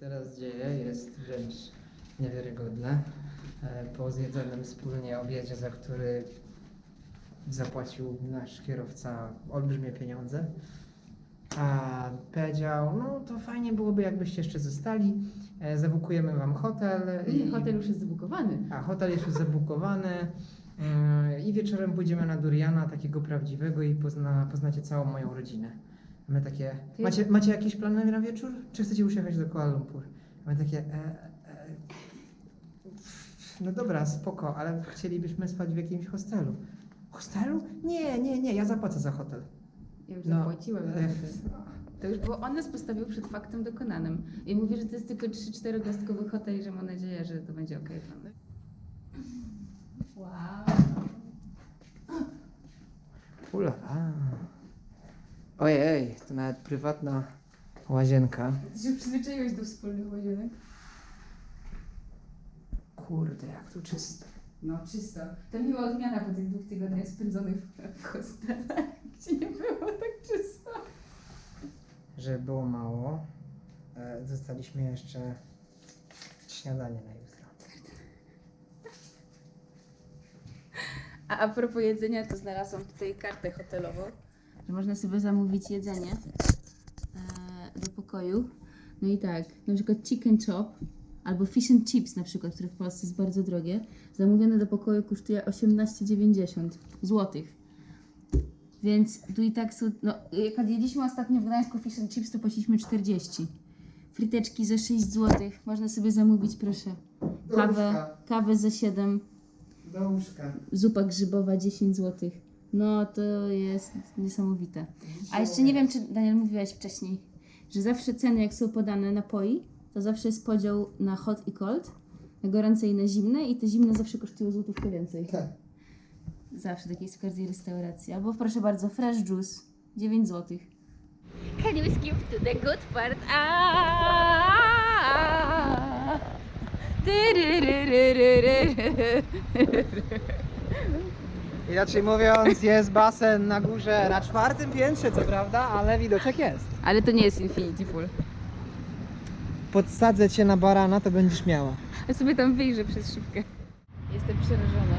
teraz dzieje, jest wręcz niewiarygodne. E, Po zjedzonym wspólnie obiedzie, za który zapłacił nasz kierowca olbrzymie pieniądze, a powiedział, no to fajnie byłoby jakbyście jeszcze zostali, e, zabukujemy wam hotel. Nie, hotel już jest zabukowany. A hotel jest już zabukowany yy, i wieczorem pójdziemy na Duriana, takiego prawdziwego i pozna, poznacie całą moją rodzinę. A My takie, macie, macie jakieś plany na wieczór? Czy chcecie jechać do Kuala Lumpur? A my takie, e, e, no dobra, spoko, ale chcielibyśmy spać w jakimś hostelu. Hostelu? Nie, nie, nie, ja zapłacę za hotel. Ja już No, zapłaciłem. za e. To już było, on nas postawił przed faktem dokonanym. I mówi, że to jest tylko 3-4 gwiazdkowy hotel i że ma nadzieję, że to będzie okej dla mnie. Wow. Ulala. Ojej, to nawet prywatna łazienka. Ty się przyzwyczaiłeś do wspólnych łazienek? Kurde, jak tu czysto. No, czysto. To miła odmiana po tych dwóch tygodniach spędzonych w, w hostelach, gdzie nie było tak czysto. Żeby było mało, e, dostaliśmy jeszcze śniadanie na jutro. A a propos jedzenia, to znalazłam tutaj kartę hotelową, że można sobie zamówić jedzenie e, do pokoju. No i tak, na przykład chicken chop albo fish and chips na przykład, które w Polsce jest bardzo drogie, zamówione do pokoju kosztuje 18,90 złotych. Więc tu i tak są, no jak jedliśmy ostatnio w Gdańsku fish and chips, to płaciliśmy 40. Fryteczki za 6 złotych, można sobie zamówić proszę. Kawę, kawę za 7 Do łóżka. zupa grzybowa 10 zł. No to jest niesamowite. A jeszcze nie wiem, czy Daniel mówiłeś wcześniej, że zawsze ceny, jak są podane napoi, to zawsze jest podział na hot i cold, na gorące i na zimne i te zimne zawsze kosztują złotówkę więcej. Tak. Zawsze takie jest w każdej restauracji. Albo proszę bardzo, fresh juice 9 zł. Can you skip to the good part? Ah! Inaczej mówiąc, jest basen na górze, na czwartym piętrze, co prawda, ale widoczek jest. Ale to nie jest Infinity Pool. Podsadzę cię na barana, to będziesz miała. Ja sobie tam wyjrzę przez szybkę. Jestem przerażona.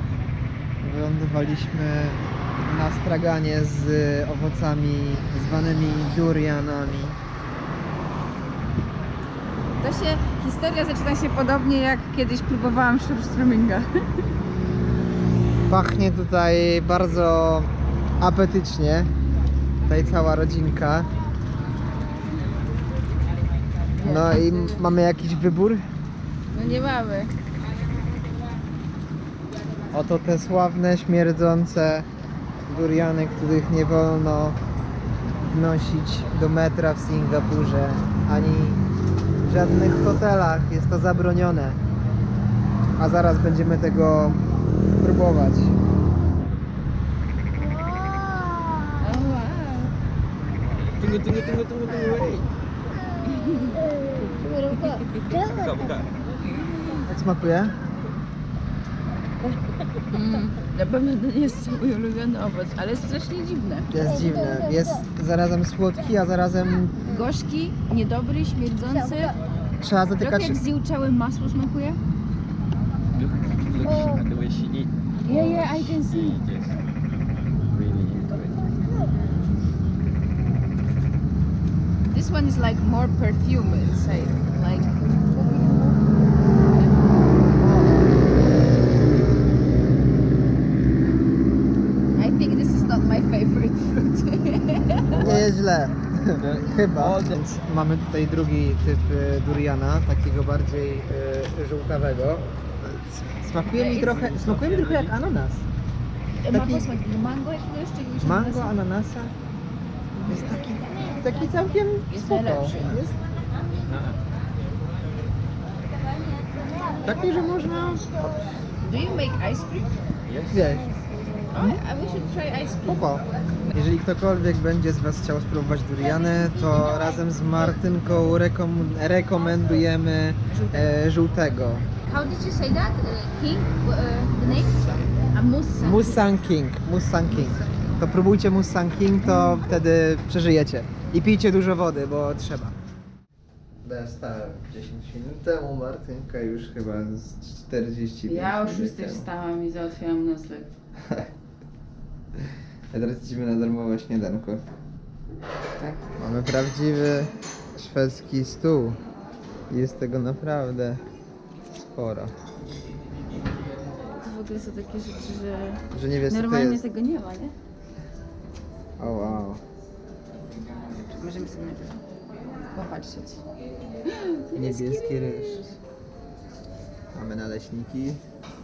Wylądowaliśmy na straganie z owocami zwanymi durianami. To się, historia zaczyna się podobnie jak kiedyś próbowałam surströmminga. Pachnie tutaj bardzo apetycznie. Tutaj cała rodzinka. No i mamy jakiś wybór. No nie mamy. Oto te sławne, śmierdzące duriany, których nie wolno wnosić do metra w Singapurze, ani w żadnych hotelach. Jest to zabronione. A zaraz będziemy tego próbować. Wow. Tunggu, tunggu, tunggu, tunggu, tunggu. Buka, buka. Jak smakuje? Mm, na pewno to nie jest mój ulubiony owoc, ale jest strasznie dziwne. Jest dziwne. Jest zarazem słodki, a zarazem Gorzki, niedobry, śmierdzący. trzeba Trochę zatykać. jak zjełczałe masło smakuje. Look, look at the way she eat. Yeah, yeah, I can She see. just really into it. This one is like more perfume inside. Like I think this is not my favorite fruit. Nie jest źle. Chyba. Mamy tutaj drugi typ y, duriana, takiego bardziej y, żółtawego. Smakuje mi trochę, smakuje mi trochę jak ananas. Mango smakuje. Mango jakiegoś Mango, ananasa. Jest taki, taki całkiem spoko. Jest taki, że można Do you make ice cream? Yes. Spoko. Jeżeli ktokolwiek będzie z Was chciał spróbować duriany, to razem z Martynką rekom rekomendujemy e, żółtego. How did you say that? Uh, king? Uh, the name? A musa. Mustang King. Mustang King. To próbujcie Mustang King, to wtedy przeżyjecie. I pijcie dużo wody, bo trzeba. Dostała 10 minut temu, Martynka już chyba z 45 Ja o minut 6 temu. wstałam i załatwiałam nocleg. A teraz idziemy na darmowe śniadanko. Tak. Mamy prawdziwy szwedzki stół. Jest tego naprawdę sporo. To w ogóle są takie rzeczy, że Że nie wiesz co to normalnie jest. tego nie ma, nie? O wow. Możemy sobie najpierw popatrzeć. Niebieski ryż. Mamy naleśniki.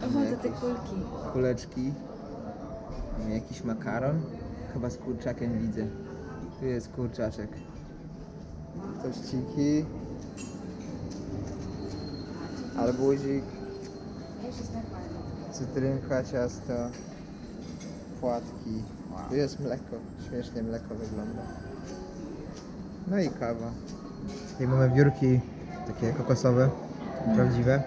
O, Mamy to te jakieś kulki. kuleczki. Jakiś makaron. Chyba z kurczakiem widzę. Tu jest kurczaczek. Tościki. Arbuzik. Cytrynka, ciasto. Płatki. Tu jest mleko. Śmiesznie mleko wygląda. No i kawa. Tutaj mamy wiórki takie kokosowe, prawdziwe.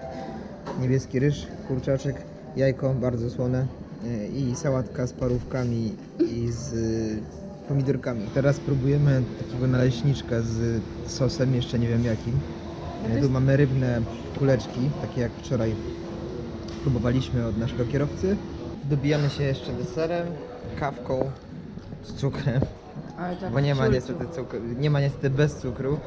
Niebieski ryż, kurczaczek, jajko bardzo słone i sałatka z parówkami i z y, pomidorkami. Teraz próbujemy takiego naleśniczka z sosem, jeszcze nie wiem jakim. E, Tu mamy rybne kuleczki, takie jak wczoraj próbowaliśmy od naszego kierowcy. Dobijamy się jeszcze deserem, kawką z cukrem. Tak Bo nie ma niestety cukru, nie ma niestety bez cukru.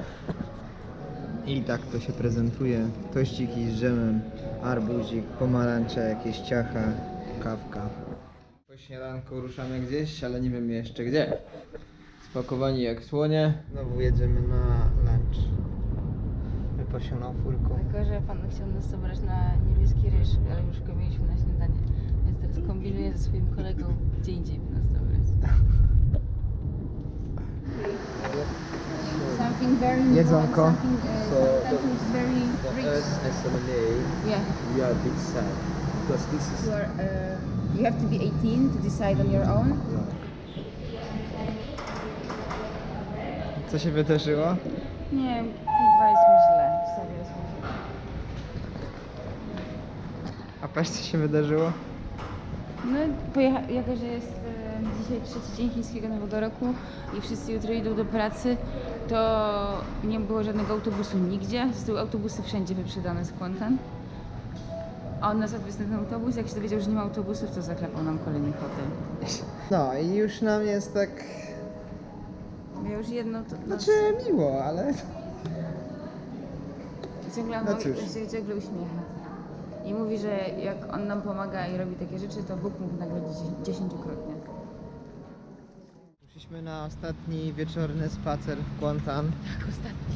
I tak to się prezentuje. Tościki z dżemem, arbuzik, pomarańcze, jakieś ciacha, kawka. Po śniadanku ruszamy gdzieś, ale nie wiem jeszcze gdzie. Spakowani jak słonie. Znowu jedziemy na lunch. Wypasioną furką. Tylko, że pan chciał nas zabrać na niebieski ryż, ale już go mieliśmy na śniadanie. Więc teraz kombinuję ze swoim kolegą, gdzie indziej by nas zabrać. Something very Jedzonko. Something, uh, So the- something is very The rich. Earth SMNA, Yeah. we are a bit sad because this is You are, uh, you have to be 18 to decide on your own. Co się wydarzyło? Nie, chyba jest mi źle. Serio jest mi źle. A patrz co się wydarzyło? No, pojecha- jako że jest e, dzisiaj trzeci dzień chińskiego Nowego Roku i wszyscy jutro idą do pracy, to nie było żadnego autobusu nigdzie. Zostały autobusy wszędzie wyprzedane z Kwantan. A on nas odwiózł na ten autobus. Jak się dowiedział, że nie ma autobusów, to zaklepał nam kolejny hotel. No i już nam jest tak... Ja już jedno to... No, Znaczy miło, ale... ciągle, no no cóż. się ciągle uśmiecha. I mówi, że jak on nam pomaga i robi takie rzeczy, to Bóg mógł nagrodzić dziesięciokrotnie. Poszliśmy na ostatni wieczorny spacer w Kwantan. Tak, ostatni.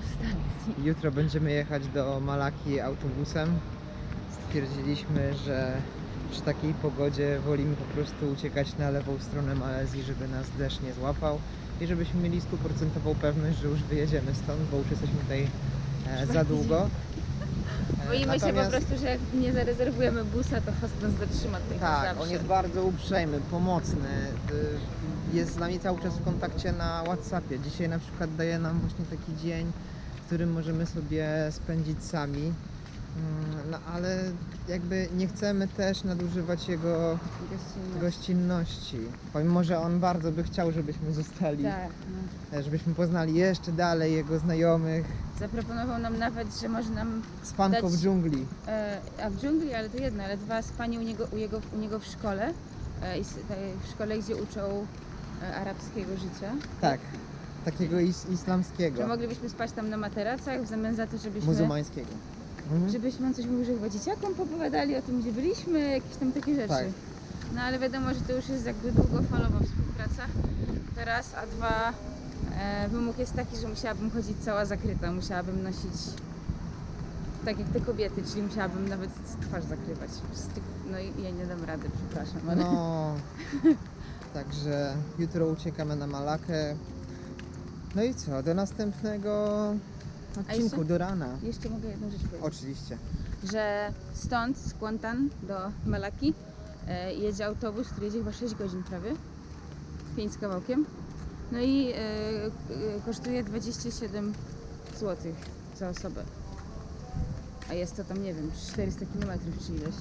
Ostatni. Jutro będziemy jechać do Malaki autobusem. Stwierdziliśmy, że przy takiej pogodzie wolimy po prostu uciekać na lewą stronę Malezji, żeby nas deszcz nie złapał i żebyśmy mieli stuprocentową pewność, że już wyjedziemy stąd, bo już jesteśmy tutaj e, za długo. E, Boimy się po prostu, że jak nie zarezerwujemy busa, to host nas zatrzyma tutaj Tak, zawsze. on jest bardzo uprzejmy, pomocny. y, Jest z nami cały czas w kontakcie na Whatsappie. Dzisiaj na przykład daje nam właśnie taki dzień, w którym możemy sobie spędzić sami. Mm, No ale jakby nie chcemy też nadużywać jego Gościnność. gościnności. Pomimo, że on bardzo by chciał, żebyśmy zostali, Tak. No. e, żebyśmy poznali jeszcze dalej jego znajomych. Zaproponował nam nawet, że może nam, Spanko w Dać- dżungli. e, a w dżungli, ale to jedno, ale dwa spanie u niego, u jego, u niego w szkole, e, i s- te- w szkole, gdzie uczą e, arabskiego życia. Tak, takiego is islamskiego, Że moglibyśmy spać tam na materacach w zamian za to, żebyśmy, muzułmańskiego. Mhm. żebyśmy coś mówił, że chyba dzieciakom opowiadali o tym, gdzie byliśmy, jakieś tam takie rzeczy. Tak. No ale wiadomo, że to już jest jakby długofalowa współpraca. Teraz, a dwa, e, wymóg jest taki, że musiałabym chodzić cała zakryta, musiałabym nosić tak jak te kobiety, czyli musiałabym nawet twarz zakrywać. No i ja nie dam rady, przepraszam, ale No, także jutro uciekamy na Malakę. No i co, do następnego odcinku, jeszcze? do rana. jeszcze mogę jedną rzecz powiedzieć. Oczywiście. Że stąd, z Kuantan do Malaki e, jedzie autobus, który jedzie chyba 6 godzin prawie, 5 z kawałkiem. No i e, kosztuje 27 zł za osobę. A jest to tam, nie wiem, 400 km czy ileś.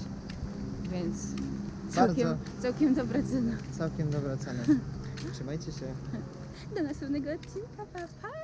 Więc całkiem, Bardzo. całkiem dobra cena. Całkiem dobra cena. Trzymajcie się. Do następnego odcinka, pa pa!